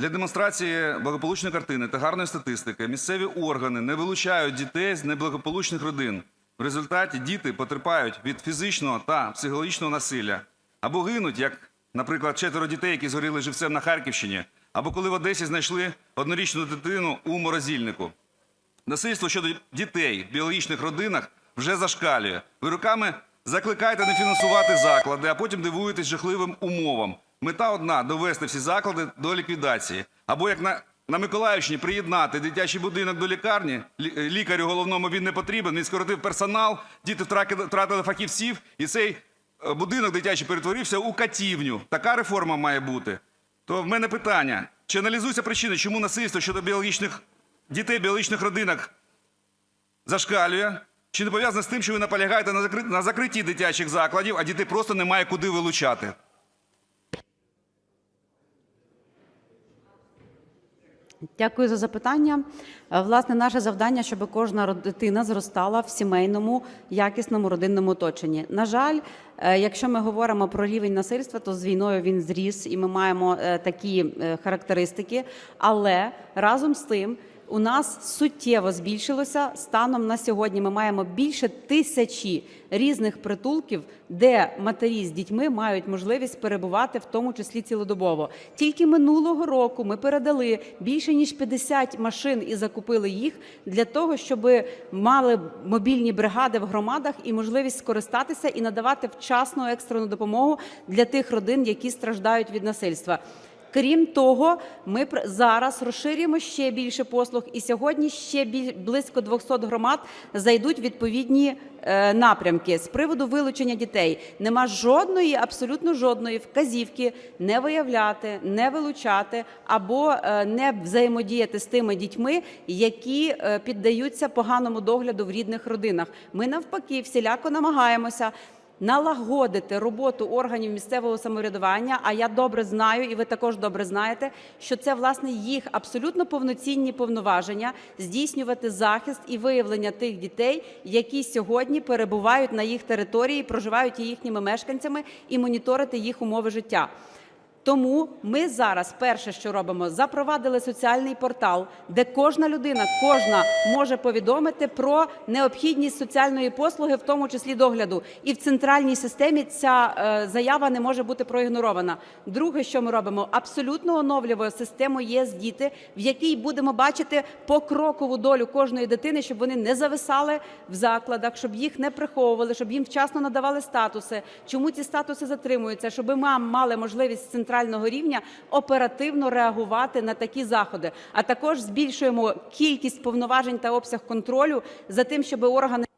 Для демонстрації благополучної картини та гарної статистики місцеві органи не вилучають дітей з неблагополучних родин. В результаті діти потерпають від фізичного та психологічного насилля або гинуть, як, наприклад, четверо дітей, які згоріли живцем на Харківщині, або коли в Одесі знайшли однорічну дитину у морозильнику. Насильство щодо дітей в біологічних родинах вже зашкалює. Ви руками закликаєте не фінансувати заклади, а потім дивуєтесь жахливим умовам. Мета одна довести всі заклади до ліквідації. Або як на, Миколаївщині приєднати дитячий будинок до лікарні, лі- е, лікарю головному він не потрібен, він скоротив персонал, діти втратили фахівців, і цей е, будинок дитячий перетворився у катівню. Така реформа має бути. То в мене питання: чи аналізуються причини, чому насильство щодо біологічних дітей біологічних родинах зашкалює? Чи не пов'язано з тим, що ви наполягаєте на закритті дитячих закладів, а дітей просто немає куди вилучати? Дякую за запитання. Е, Власне, наше завдання, щоб кожна дитина зростала в сімейному, якісному родинному оточенні. На жаль, е, якщо ми говоримо про рівень насильства, то з війною він зріс, і ми маємо е, такі характеристики. Але разом з тим. У нас суттєво збільшилося станом на сьогодні. Ми маємо більше тисячі різних притулків, де матері з дітьми мають можливість перебувати, в тому числі цілодобово. Тільки минулого року ми передали більше ніж 50 машин і закупили їх для того, щоб мали мобільні бригади в громадах і можливість скористатися і надавати вчасну екстрену допомогу для тих родин, які страждають від насильства. Крім того, ми зараз розширюємо ще більше послуг, і сьогодні ще близько 200 громад зайдуть відповідні е, напрямки з приводу вилучення дітей. Нема жодної, абсолютно жодної вказівки не виявляти, не вилучати або е, не взаємодіяти з тими дітьми, які е, піддаються поганому догляду в рідних родинах. Ми навпаки всіляко намагаємося налагодити роботу органів місцевого самоврядування. А я добре знаю, і ви також добре знаєте, що це власне їх абсолютно повноцінні повноваження здійснювати захист і виявлення тих дітей, які сьогодні перебувають на їх території, проживають їхніми мешканцями, і моніторити їх умови життя. Тому ми зараз перше, що робимо, запровадили соціальний портал, де кожна людина, кожна може повідомити про необхідність соціальної послуги, в тому числі догляду. І в центральній системі ця е, заява не може бути проігнорована. Друге, що ми робимо, абсолютно оновлюємо систему ЄС діти, в якій будемо бачити покрокову долю кожної дитини, щоб вони не зависали в закладах, щоб їх не приховували, щоб їм вчасно надавали статуси. Чому ці статуси затримуються? Щоб мам мали можливість з центрального рівня оперативно реагувати на такі заходи. А також збільшуємо кількість повноважень та обсяг контролю за тим, щоб органи.